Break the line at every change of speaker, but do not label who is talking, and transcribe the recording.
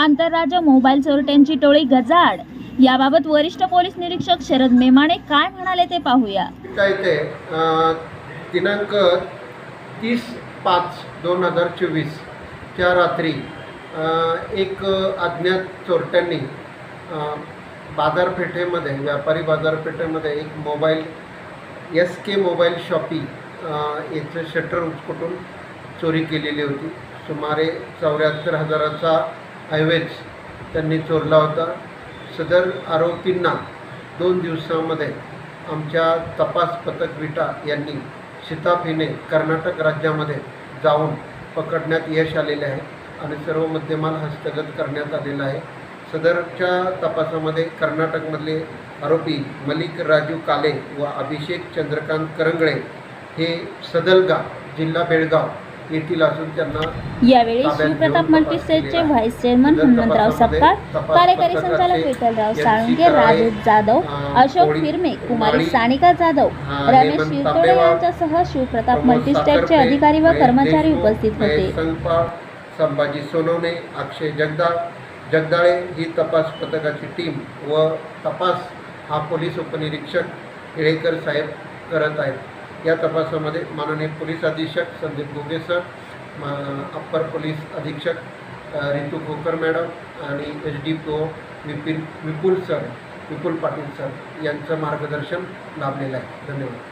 आंतरराज्य मोबाईल चोरट्यांची टोळी गजाड याबाबत वरिष्ठ पोलीस निरीक्षक शरद मेमाणे काय म्हणाले ते पाहूया.
काय ते दिनांक तीस पाच दोन हजार चोवीसच्या रात्री एक अज्ञात चोरट्यांनी बाजारपेठेमध्ये व्यापारी बाजारपेठेमध्ये एक mobile S K mobile shoppe याचं शटर उचकटून चोरी केलेली होती. सुमारे चौऱ्याहत्तर हजाराचा ऐवज त्यांनी चोरला होता. सदर आरोपींना दोन दिवसामध्ये आमच्या तपास पथक विटा यांनी शिताफीने कर्नाटक राज्यामध्ये जाऊन पकडण्यात यश आलेले आहे आणि सर्व मुद्देमाल हस्तगत करण्यात आलेला आहे. सदरच्या तपासामध्ये कर्नाटकमधले आरोपी मलिक राजू काले व अभिषेक चंद्रकांत करंगळे हे सदलगा जिल्हा बेळगाव येथील असून त्यांना
यावेळी शिवप्रताप
तपास
व्हाईस चेअरमन. हनुमंतराव सपकाळ कार्यकारी संचालक विठ्ठलराव साळुंके राजेश जाधव अशोक फिरमे कुमारी सानिका जाधव रमेश शिरतोडे यांच्यासह शिवप्रताप
साखरपे,
अधिकारी व कर्मचारी उपस्थित होते
संभाजी सोनवणे अक्षय जगदाळ जगदाळे ही तपास पथकाची टीम व तपास हा पोलीस उपनिरीक्षक येळेकर साहेब करत आहेत या तपासामध्ये माननीय पोलीस अधीक्षक Sandeep Goge sir upper police अधीक्षक रितू खोकर मॅडम आणि H D P O Vipin Vipul sir Vipul Patil sir यांचं मार्गदर्शन लाभलेलं आहे. धन्यवाद.